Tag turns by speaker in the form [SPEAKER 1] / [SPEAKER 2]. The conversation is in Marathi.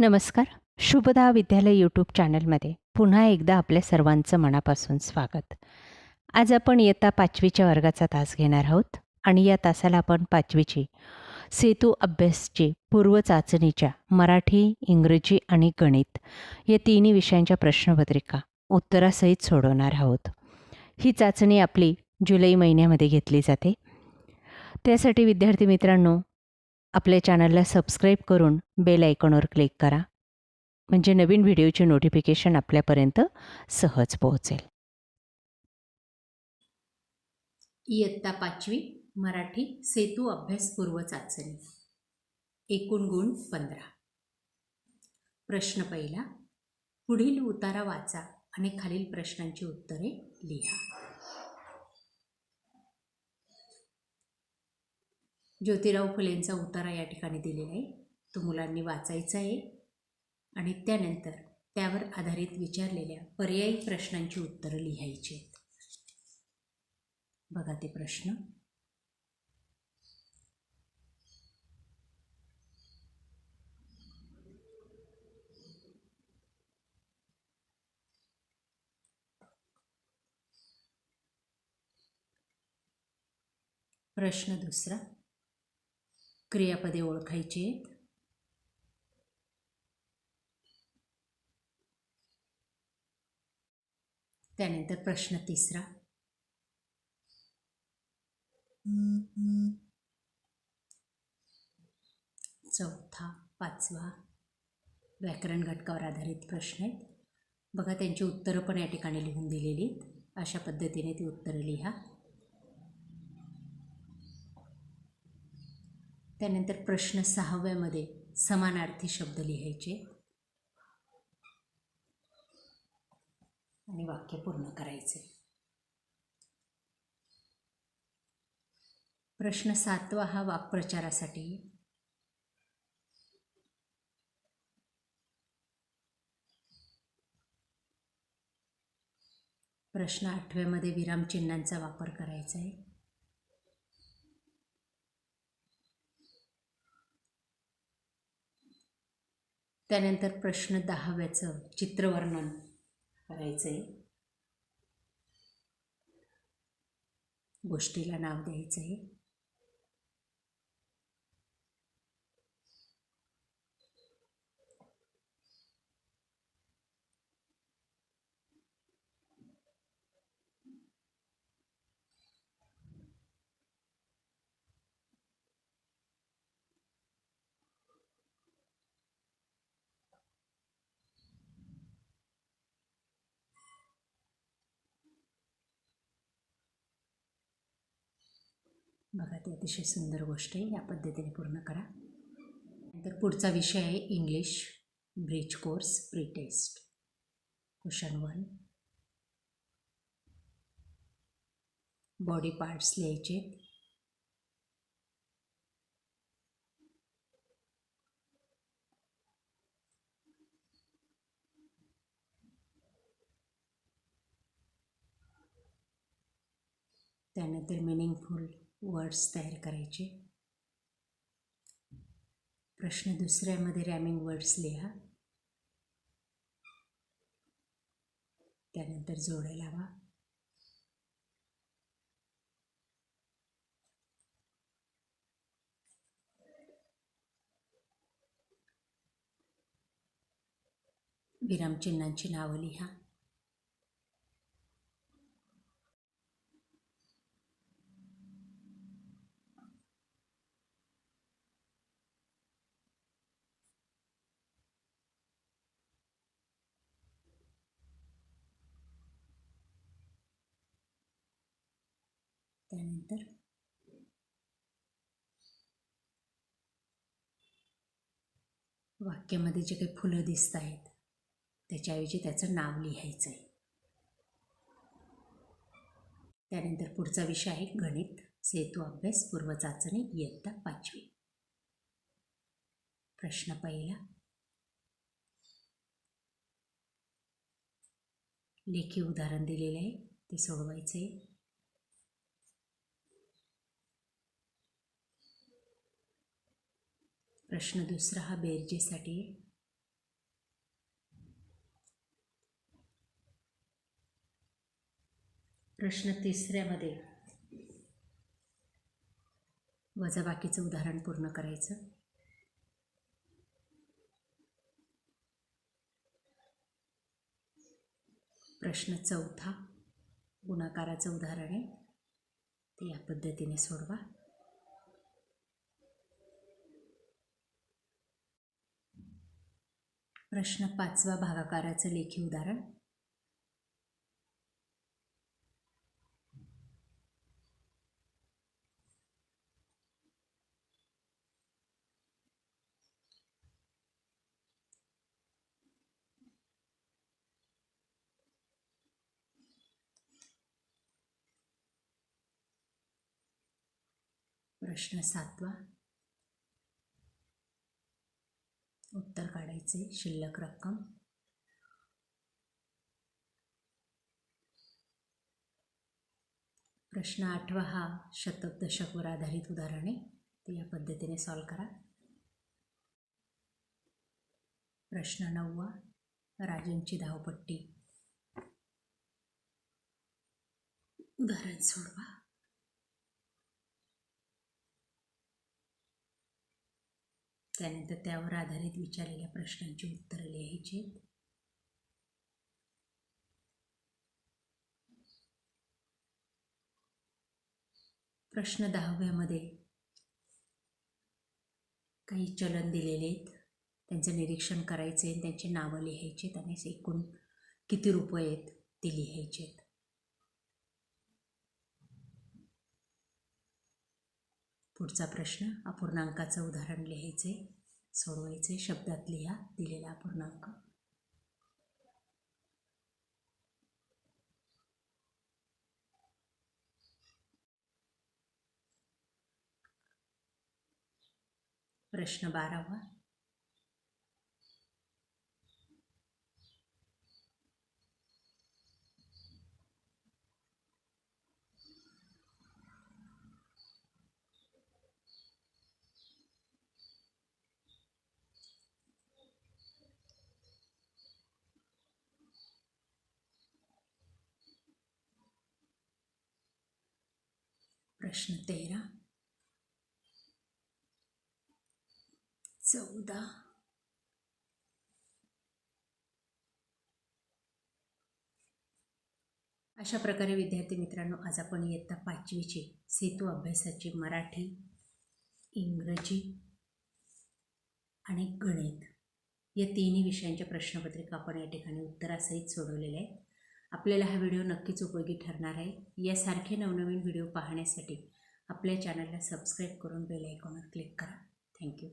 [SPEAKER 1] नमस्कार. शुभदा विद्यालय यूट्यूब चॅनलमध्ये पुन्हा एकदा आपल्या सर्वांचं मनापासून स्वागत. आज आपण इयत्ता पाचवीच्या वर्गाचा तास घेणार आहोत आणि या तासाला आपण पाचवीची सेतू अभ्यासची पूर्व चाचणीच्या मराठी इंग्रजी आणि गणित या तिन्ही विषयांच्या प्रश्नपत्रिका उत्तरासहित सोडवणार आहोत. ही चाचणी आपली जुलै महिन्यामध्ये घेतली जाते. त्यासाठी विद्यार्थी मित्रांनो आपल्या चॅनलला सबस्क्राईब करून बेल आयकॉनवर क्लिक करा. म्हणजे नवीन व्हिडिओचे नोटिफिकेशन आपल्यापर्यंत सहज पोहोचेल.
[SPEAKER 2] इयत्ता पाचवी मराठी सेतू अभ्यासपूर्व चाचणी. एकूण गुण पंधरा. प्रश्न पहिला पुढील उतारा वाचा आणि खालील प्रश्नांची उत्तरे लिहा. ज्योतिराव फुलेंचा उतारा या ठिकाणी दिलेला आहे. तो मुलांनी वाचायचा आहे. आणि त्यानंतर त्यावर आधारित विचारलेल्या पर्यायी प्रश्नांची उत्तरं लिहायची आहेत. बघा ते प्रश्न. प्रश्न दुसरा. क्रियापदे ओळखायची. आहेत त्यानंतर प्रश्न तिसरा. चौथा पाचवा. व्याकरण घटकावर आधारित प्रश्न आहेत. बघा त्यांची उत्तरं पण या ठिकाणी लिहून दिलेली आहेत. अशा पद्धतीने ती उत्तरं लिहा. त्यानंतर प्रश्न सहाव्यामध्ये समानार्थी शब्द लिहायचे. आणि वाक्य पूर्ण करायचे. प्रश्न सातवा हा वाक्प्रचारासाठी. प्रश्न आठव्यामध्ये विरामचिन्हांचा वापर करायचा आहे. त्यानंतर प्रश्न दहाव्याचं चित्रवर्णन करायचं आहे गोष्टीला नाव द्यायचं आहे बघा ती अतिशय सुंदर गोष्ट आहे. या पद्धतीने पूर्ण करा. नंतर पुढचा विषय आहे English bridge course pre test question one body parts लिहायचे त्यानंतर मिनिंगफुल वर्ड्स तयार करायचे. प्रश्न दुसऱ्यामध्ये रॅमिंग वर्ड्स लिहा. त्यानंतर जोड्या लावा. विरामचिन्हांची नावं लिहा. त्यानंतर वाक्यामध्ये जे काही फुलं दिसत आहेत त्याच्याऐवजी त्याचं नाव लिहायचं आहे त्यानंतर पुढचा विषय आहे गणित सेतू अभ्यास पूर्व चाचणी इयत्ता पाचवी. प्रश्न पहिला. लेखी उदाहरण दिलेलं आहे ते सोडवायचं आहे प्रश्न दुसरा हा बेरजेसाठी. प्रश्न तिसऱ्यामध्ये. वजाबाकीचं उदाहरण पूर्ण करायचं. प्रश्न चौथा गुणाकाराचं उदाहरण आहे. ते या पद्धतीने सोडवा. प्रश्न पाचवा भागाकाराचं लेखी उदाहरण. प्रश्न सातवा. उत्तर काढायचे शिल्लक रक्कम. प्रश्न आठवा हा शतक दशकवर आधारित उदाहरण. आहे ते या पद्धतीने सॉल्व करा. प्रश्न नववा राजनची धावपट्टी. उदाहरण सोडवा. त्यानंतर त्यावर आधारित विचारलेल्या प्रश्नांची उत्तरं लिहायची. प्रश्न दहाव्यामध्ये. काही चलन दिलेले आहेत त्यांचं निरीक्षण करायचे आणि त्यांची नावं लिहायचे आहेत आणि एकूण किती रुपये आहेत ते लिहायचे आहेत पुढचा प्रश्न अपूर्णांकाचं उदाहरण लिहायचे सोडवायचे शब्दात लिहा दिलेला अपूर्णांक. प्रश्न बारावा. प्रश्न तेरा. चौदा. अशा प्रकारे विद्यार्थी मित्रांनो आज आपण इयत्ता पाचवीचे सेतू अभ्यासाचे मराठी इंग्रजी आणि गणित या तिन्ही विषयांच्या प्रश्नपत्रिका आपण या ठिकाणी उत्तरासहित सोडवलेल्या आहेत. आपल्याला हा व्हिडिओ नक्कीच उपयोगी ठरणार आहे. यासारखे नवनवीन व्हिडिओ पाहण्यासाठी आपल्या चॅनलला सबस्क्राईब करून बेल आयकॉनवर क्लिक करा. थँक्यू